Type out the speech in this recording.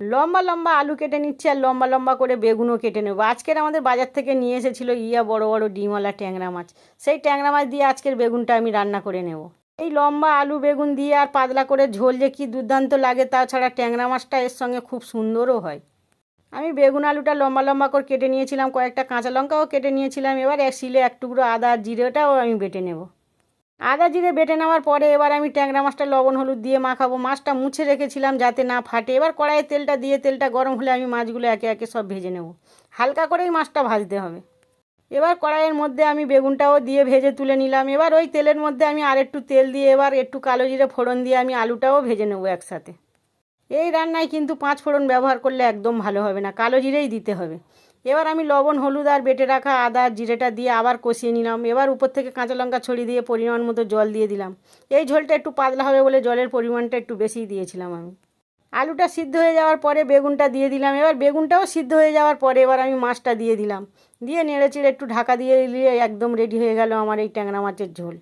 লম্বা লম্বা আলু কেটে নিচ্ছি আর লম্বা লম্বা করে বেগুনও কেটে নেব। আজকের আমাদের বাজার থেকে নিয়ে এসেছিল ইয়া বড় বড় ডিমওয়ালা ট্যাংরা মাছ। সেই ট্যাংরা মাছ দিয়ে আজকের বেগুনটা আমি রান্না করে নেব। এই লম্বা আলু বেগুন দিয়ে আর পাতলা করে ঝোল যে কি দুর্দান্ত লাগে তাছাড়া ট্যাংরা মাছটা এর সঙ্গে খুব সুন্দরও হয়। আমি বেগুন আলুটা লম্বা লম্বা করে কেটে নিয়েছিলাম, কয়েকটা কাঁচা লঙ্কাও কেটে নিয়েছিলাম। এবার এক শিলে এক টুকরো আদা জিরেটাও আমি বেটে নেব। আদা জিরে বেটে নেওয়ার পরে এবার আমি ট্যাংরা মাছটা, লবণ, হলুদ দিয়ে মাখাবো। মাছটা মুছে রেখেছিলাম যাতে না ফাটে। এবার কড়াইয়ে তেলটা দিয়ে তেলটা গরম হলে আমি মাছগুলো একে একে সব ভেজে নেব। হালকা করেই মাছটা ভাজতে হবে। এবার কড়াইয়ের মধ্যে আমি বেগুনটাও দিয়ে ভেজে তুলে নিলাম। এবার ওই তেলের মধ্যে আমি আর একটু তেল দিয়ে এবার একটু কালো জিরে ফোড়ন দিয়ে আমি আলুটাও ভেজে নেব একসাথে। এই রান্নায় কিন্তু পাঁচ ফোড়ন ব্যবহার করলে একদম ভালো হবে না। কালো জিরেই দিতে হবে। এবার আমি লবণ, হলুদ আর বেটে রাখা আদা জিরেটা দিয়ে আবার কষিয়ে নিলাম। এবার উপর থেকে কাঁচা লঙ্কা ছড়িয়ে দিয়ে পরিমাণ মতো জল দিয়ে দিলাম। এই ঝোলটা একটু পাতলা হবে বলে জলের পরিমাণটা একটু বেশিই দিয়েছিলাম আমি। আলুটা সিদ্ধ হয়ে যাওয়ার পরে বেগুনটা দিয়ে দিলাম। এবার বেগুনটাও সিদ্ধ হয়ে যাওয়ার পরে এবার আমি মাছটা দিয়ে দিলাম। দিয়ে নেড়ে চেড়ে একটু ঢাকা দিয়ে দিলে একদম রেডি হয়ে গেল আমার এই ট্যাংরা মাছের ঝোল।